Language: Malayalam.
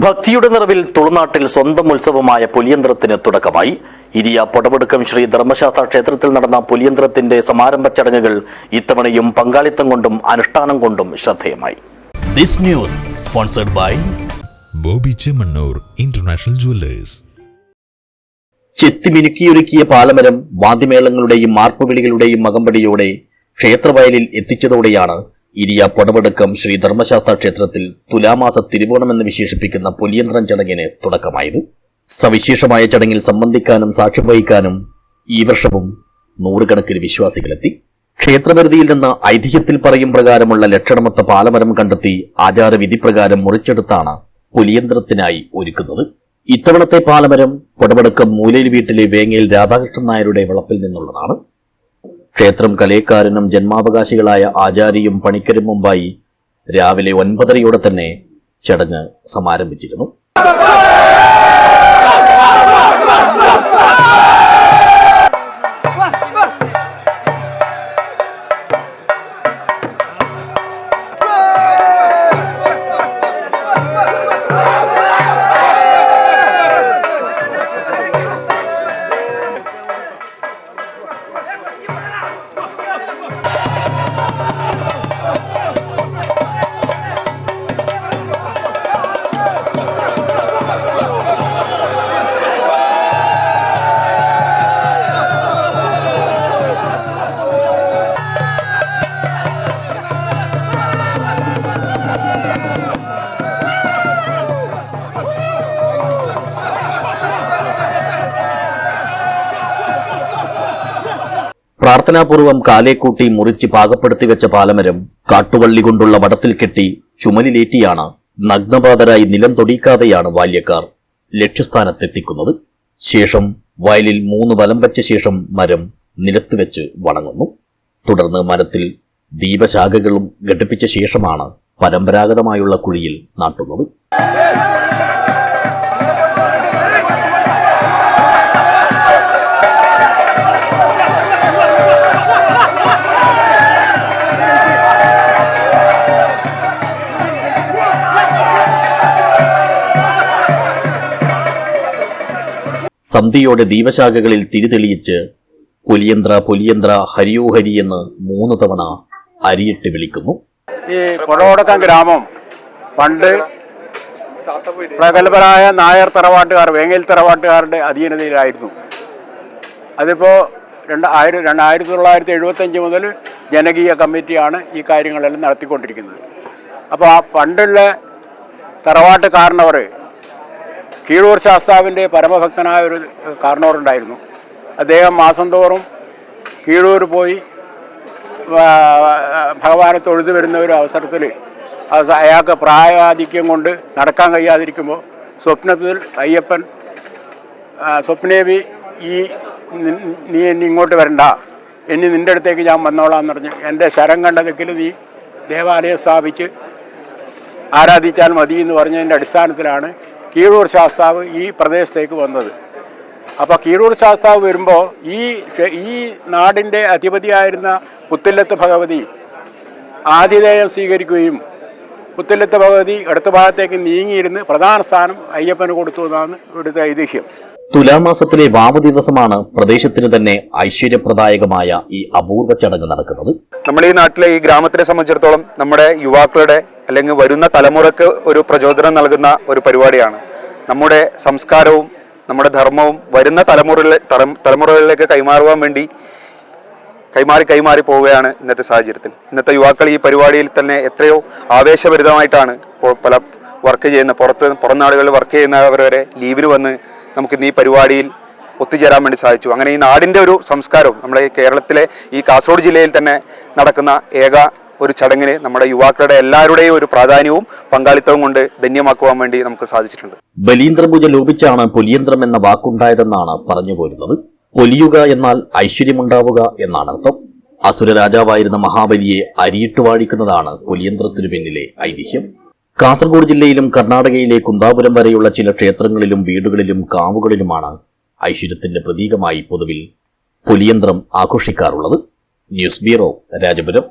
ഭക്തിയുടെ നിറവിൽ തുളുനാട്ടിൽ സ്വന്തം ഉത്സവമായ പുലിയന്ത്രത്തിന് തുടക്കമായി. ഇരിയ പൊടപെടുക്കം ശ്രീ ധർമ്മശാസ്ത്ര ക്ഷേത്രത്തിൽ നടന്ന പുലിയന്ത്രത്തിന്റെ സമാരംഭ ചടങ്ങുകൾ ഇത്തവണയും പങ്കാളിത്തം കൊണ്ടും അനുഷ്ഠാനം കൊണ്ടും ശ്രദ്ധേയമായി. This news sponsored by Boby Chemmanur international jewellers. ചെത്തിമിനുക്കിയൊരുക്കിയ പാലമരം വാദ്യമേളങ്ങളുടെയും മാർപ്പുവിളികളുടെയും മകമ്പടിയോടെ ക്ഷേത്രവയലിൽ എത്തിച്ചതോടെയാണ് ഇരിയ പൊടവടക്കം ശ്രീ ധർമ്മശാസ്ത്ര ക്ഷേത്രത്തിൽ തുലാമാസ തിരുവോണം എന്ന് വിശേഷിപ്പിക്കുന്ന പുലിയന്ത്രം ചടങ്ങിന് തുടക്കമായത് സവിശേഷമായ ചടങ്ങിൽ സംബന്ധിക്കാനും സാക്ഷ്യം വഹിക്കാനും ഈ വർഷവും നൂറുകണക്കിന് വിശ്വാസികളെത്തി. ക്ഷേത്രപരിധിയിൽ നിന്ന് ഐതിഹ്യത്തിൽ പറയും പ്രകാരമുള്ള ലക്ഷണമൊത്ത പാലമരം കണ്ടെത്തി ആചാരവിധി പ്രകാരം മുറിച്ചെടുത്താണ് പുലിയന്ത്രത്തിനായി ഒരുക്കുന്നത്. ഇത്തവണത്തെ പാലമരം പൊടപടക്കം മൂലയിൽ വീട്ടിലെ വേങ്ങയിൽ രാധാകൃഷ്ണൻ നായരുടെ വളപ്പിൽ നിന്നുള്ളതാണ്. ക്ഷേത്രം കലേക്കാരനും ജന്മാവകാശികളായ ആചാര്യയും പണിക്കരും മുമ്പായി രാവിലെ ഒൻപതരയോടെ തന്നെ ചടങ്ങ് സമാരംഭിച്ചിരുന്നു. പ്രാർത്ഥനാപൂർവം കാലേക്കൂട്ടി മുറിച്ച് പാകപ്പെടുത്തി വെച്ച പാലമരം കാട്ടുവള്ളി കൊണ്ടുള്ള വടത്തിൽ കെട്ടി ചുമലിലേറ്റിയാണ് നഗ്നപാതരായി നിലം തൊടിക്കാതെയാണ് ബാല്യക്കാർ ലക്ഷ്യസ്ഥാനത്തെത്തിക്കുന്നത്. ശേഷം വയലിൽ മൂന്ന് വലം വെച്ച ശേഷം മരം നിലത്ത് വെച്ച് വണങ്ങുന്നു. തുടർന്ന് മരത്തിൽ ദീപശാഖകളും ഘടിപ്പിച്ച ശേഷമാണ് പരമ്പരാഗതമായുള്ള കുഴിയിൽ നാട്ടുന്നത്. സന്ധ്യയോടെ ദീപശാഖകളിൽ തിരിതെളിയിച്ച് പുലിയന്ത്ര പുലിയന്ത്ര ഹരിയോ ഹരി എന്ന് മൂന്ന് തവണ അരിയിട്ട് വിളിക്കുന്നു. ഈ പുഴവടക്കം ഗ്രാമം പണ്ട് പ്രഗത്ഭരായ നായർ തറവാട്ടുകാർ വേങ്ങൽ തറവാട്ടുകാരുടെ അധീനതയിലായിരുന്നു. അതിപ്പോൾ രണ്ട് ആയിരം രണ്ട് ആയിരത്തി തൊള്ളായിരത്തി എഴുപത്തഞ്ച് മുതൽ ജനകീയ കമ്മിറ്റിയാണ് ഈ കാര്യങ്ങളെല്ലാം നടത്തിക്കൊണ്ടിരിക്കുന്നത്. അപ്പോൾ ആ പണ്ടുള്ള തറവാട്ട് കാരണവർ കീഴൂർ ശാസ്താവിന്റെ പരമഭക്തനായ ഒരു കാരണവറുണ്ടായിരുന്നു അദ്ദേഹം മാസം തോറും കീഴൂർ പോയി ഭഗവാനെ തൊഴുതു വരുന്ന ഒരു അവസരത്തിൽ അയാൾക്ക് പ്രായാധിക്യം കൊണ്ട് നടക്കാൻ കഴിയാതിരിക്കുമ്പോൾ സ്വപ്നത്തിൽ അയ്യപ്പൻ സ്വപ്നേവി ഈ നീ എന്നെ ഇങ്ങോട്ട് വരണ്ട. ഇനി നിന്റെ അടുത്തേക്ക് ഞാൻ വന്നോളാം എന്ന് പറഞ്ഞു എന്റെ ശരം കണ്ട ദിക്കിൽ നീ ദേവാലയം സ്ഥാപിച്ച് ആരാധിച്ചാൽ മതി എന്ന് പറഞ്ഞതിന്റെ അടിസ്ഥാനത്തിലാണ് കീഴൂർ ശാസ്താവ് ഈ പ്രദേശത്തേക്ക് വന്നത്. അപ്പോൾ കീഴൂർ ശാസ്താവ് വരുമ്പോൾ ഈ ഈ നാടിന്റെ അധിപതിയായിരുന്ന പുത്തില്ലത്ത് ഭഗവതി ആതിഥേയം സ്വീകരിക്കുകയും പുത്തില്ലത്ത് ഭഗവതി അടുത്ത ഭാഗത്തേക്ക് നീങ്ങിയിരുന്ന് പ്രധാന സ്ഥാനം അയ്യപ്പന് കൊടുത്തു എന്നാണ് ഇവിടുത്തെ ഐതിഹ്യം. തുലാമാസത്തിലെ വാമ ദിവസമാണ് പ്രദേശത്തിന് തന്നെ ഐശ്വര്യപ്രദായകമായ ഈ അപൂർവ ചടങ്ങ് നടക്കുന്നത്. നമ്മുടെ ഈ നാട്ടിലെ ഈ ഗ്രാമത്തിനെ സംബന്ധിച്ചിടത്തോളം നമ്മുടെ യുവാക്കളുടെ അല്ലെങ്കിൽ വരുന്ന തലമുറയ്ക്ക് ഒരു പ്രചോദനം നൽകുന്ന ഒരു പരിപാടിയാണ്. നമ്മുടെ സംസ്കാരവും നമ്മുടെ ധർമ്മവും വരുന്ന തലമുറയിലെ തലം- തലമുറകളിലേക്ക് കൈമാറുവാൻ വേണ്ടി കൈമാറി കൈമാറി പോവുകയാണ് ഇന്നത്തെ സാഹചര്യത്തിൽ. ഇന്നത്തെ യുവാക്കൾ ഈ പരിപാടിയിൽ തന്നെ എത്രയോ ആവേശഭരിതമായിട്ടാണ് പല വർക്ക് ചെയ്യുന്ന പുറത്ത് പുറം നാടുകളിൽ വർക്ക് ചെയ്യുന്നവർ വരെ ലീവിൽ വന്ന് നമുക്ക് ഇന്ന് ഈ പരിപാടിയിൽ ഒത്തുചേരാൻ വേണ്ടി സാധിച്ചു. അങ്ങനെ ഈ നാടിന്റെ ഒരു സംസ്കാരവും നമ്മുടെ കേരളത്തിലെ ഈ കാസർഗോഡ് ജില്ലയിൽ തന്നെ നടക്കുന്ന ഏക ഒരു ചടങ്ങിന് നമ്മുടെ യുവാക്കളുടെ എല്ലാവരുടെയും ഒരു പ്രാധാന്യവും പങ്കാളിത്തവും കൊണ്ട് ധന്യമാക്കുവാൻ വേണ്ടി നമുക്ക് സാധിച്ചിട്ടുണ്ട്. ബലീന്ദ്രപൂജ ലോപിച്ചാണ് പൊലിയന്ത്രം എന്ന വാക്കുണ്ടായതെന്നാണ് പറഞ്ഞു പോരുന്നത്. പൊലിയുക എന്നാൽ ഐശ്വര്യമുണ്ടാവുക എന്നാണ് അർത്ഥം. അസുര രാജാവായിരുന്ന മഹാബലിയെ അരിയിട്ട് വാഴിക്കുന്നതാണ് പൊലിയന്ത്രത്തിനു പിന്നിലെ ഐതിഹ്യം. കാസർഗോഡ് ജില്ലയിലും കർണാടകയിലെ കുന്താപുരം വരെയുള്ള ചില ക്ഷേത്രങ്ങളിലും വീടുകളിലും കാവുകളിലുമാണ് ഐശ്വര്യത്തിന്റെ പ്രതീകമായി പൊതുവിൽ പുലിയന്ത്രം ആഘോഷിക്കാറുള്ളത്. News bureau Rajapuram.